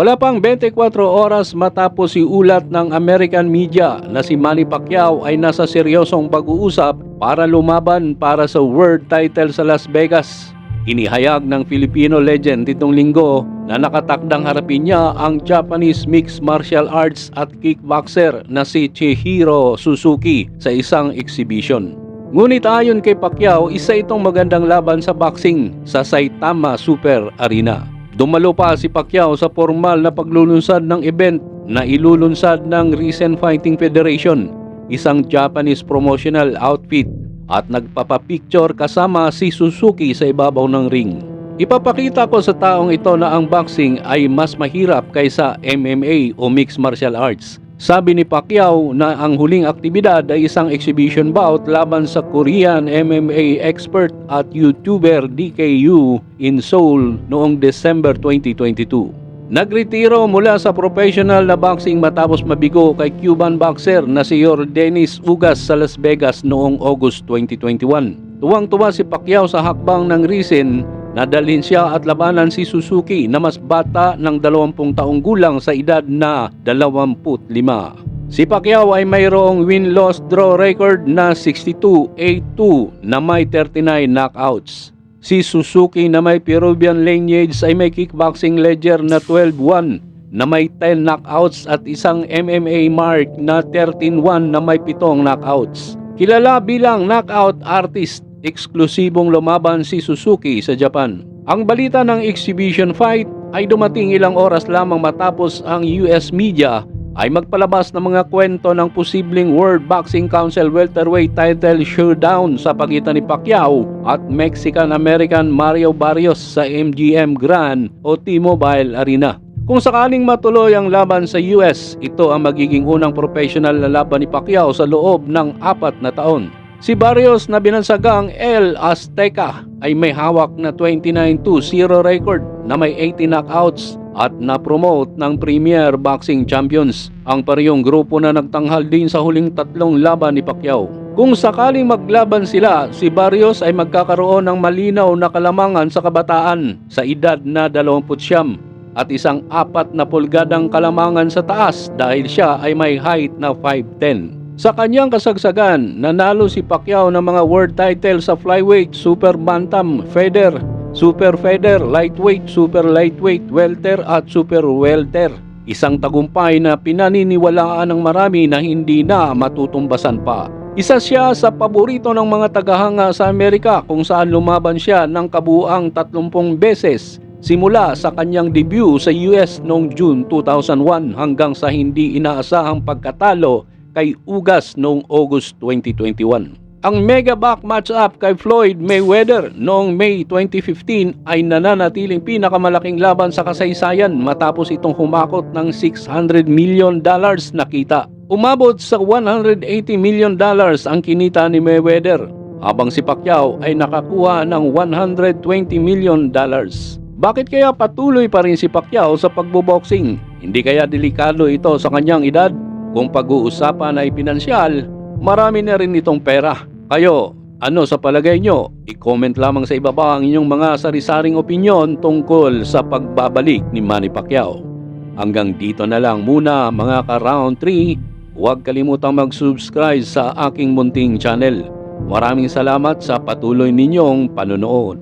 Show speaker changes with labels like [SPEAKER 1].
[SPEAKER 1] Wala pang 24 oras matapos si ulat ng American media na si Manny Pacquiao ay nasa seryosong pag-uusap para lumaban para sa world title sa Las Vegas. Inihayag ng Filipino legend itong linggo na nakatakdang harapin niya ang Japanese mixed martial arts at kickboxer na si Chihiro Suzuki sa isang exhibition. Ngunit ayon kay Pacquiao, isa itong magandang laban sa boxing sa Saitama Super Arena. Dumalo pa si Pacquiao sa formal na paglulunsad ng event na ilulunsad ng Recent Fighting Federation, isang Japanese promotional outfit at nagpapapicture kasama si Suzuki sa ibabaw ng ring. Ipapakita ko sa taong ito na ang boxing ay mas mahirap kaysa MMA o mixed martial arts. Sabi ni Pacquiao na ang huling aktibidad ay isang exhibition bout laban sa Korean MMA expert at YouTuber DKU in Seoul noong December 2022. Nagretiro mula sa professional na boxing matapos mabigo kay Cuban boxer na si Dennis Ugas sa Las Vegas noong August 2021. Tuwang-tuwa si Pacquiao sa hakbang ng Risen Nadalhin siya at labanan si Suzuki na mas bata ng 20 taong gulang sa edad na 25. Si Pacquiao ay mayroong win-loss draw record na 62-8-2 na may 39 knockouts. Si Suzuki na may Peruvian lineage ay may kickboxing ledger na 12-1 na may 10 knockouts at isang MMA mark na 13-1 na may 7 knockouts. Kilala bilang knockout artist eksklusibong lumaban si Suzuki sa Japan. Ang balita ng exhibition fight ay dumating ilang oras lamang matapos ang US media ay magpalabas ng mga kwento ng posibleng World Boxing Council welterweight title showdown sa pagitan ni Pacquiao at Mexican-American Mario Barrios sa MGM Grand o T-Mobile Arena. Kung sakaling matuloy ang laban sa US, ito ang magiging unang professional na laban ni Pacquiao sa loob ng apat na taon. Si Barrios na binansagang El Azteca ay may hawak na 29-0 record na may 80 knockouts at na-promote ng Premier Boxing Champions. Ang parehong grupo na nagtanghal din sa huling tatlong laban ni Pacquiao. Kung sakaling maglaban sila, si Barrios ay magkakaroon ng malinaw na kalamangan sa kabataan sa edad na 20 at isang apat na pulgadang kalamangan sa taas dahil siya ay may height na 5'10". Sa kanyang kasagsagan, nanalo si Pacquiao ng mga world title sa flyweight, super bantam, feather, super feather, lightweight, super lightweight, welter at super welter. Isang tagumpay na pinaniniwalaan ng marami na hindi na matutumbasan pa. Isa siya sa paborito ng mga tagahanga sa Amerika kung saan lumaban siya ng kabuang 30 beses simula sa kanyang debut sa US noong June 2001 hanggang sa hindi inaasahang pagkatalo kay Ugas noong August 2021. Ang mega back matchup kay Floyd Mayweather noong May 2015 ay nananatiling pinakamalaking laban sa kasaysayan matapos itong humakot ng 600 million dollars na kita. Umabot sa 180 million dollars ang kinita ni Mayweather habang si Pacquiao ay nakakuha ng 120 million dollars. Bakit kaya patuloy pa rin si Pacquiao sa pagboboxing? Hindi kaya delikado ito sa kanyang edad? Kung pag-uusapan ay pinansyal, marami na rin itong pera. Kayo, ano sa palagay nyo? I-comment lamang sa ibaba ang inyong mga sari-saring opinyon tungkol sa pagbabalik ni Manny Pacquiao. Hanggang dito na lang muna mga ka-round 3. Huwag kalimutang mag-subscribe sa aking munting channel. Maraming salamat sa patuloy ninyong panonood.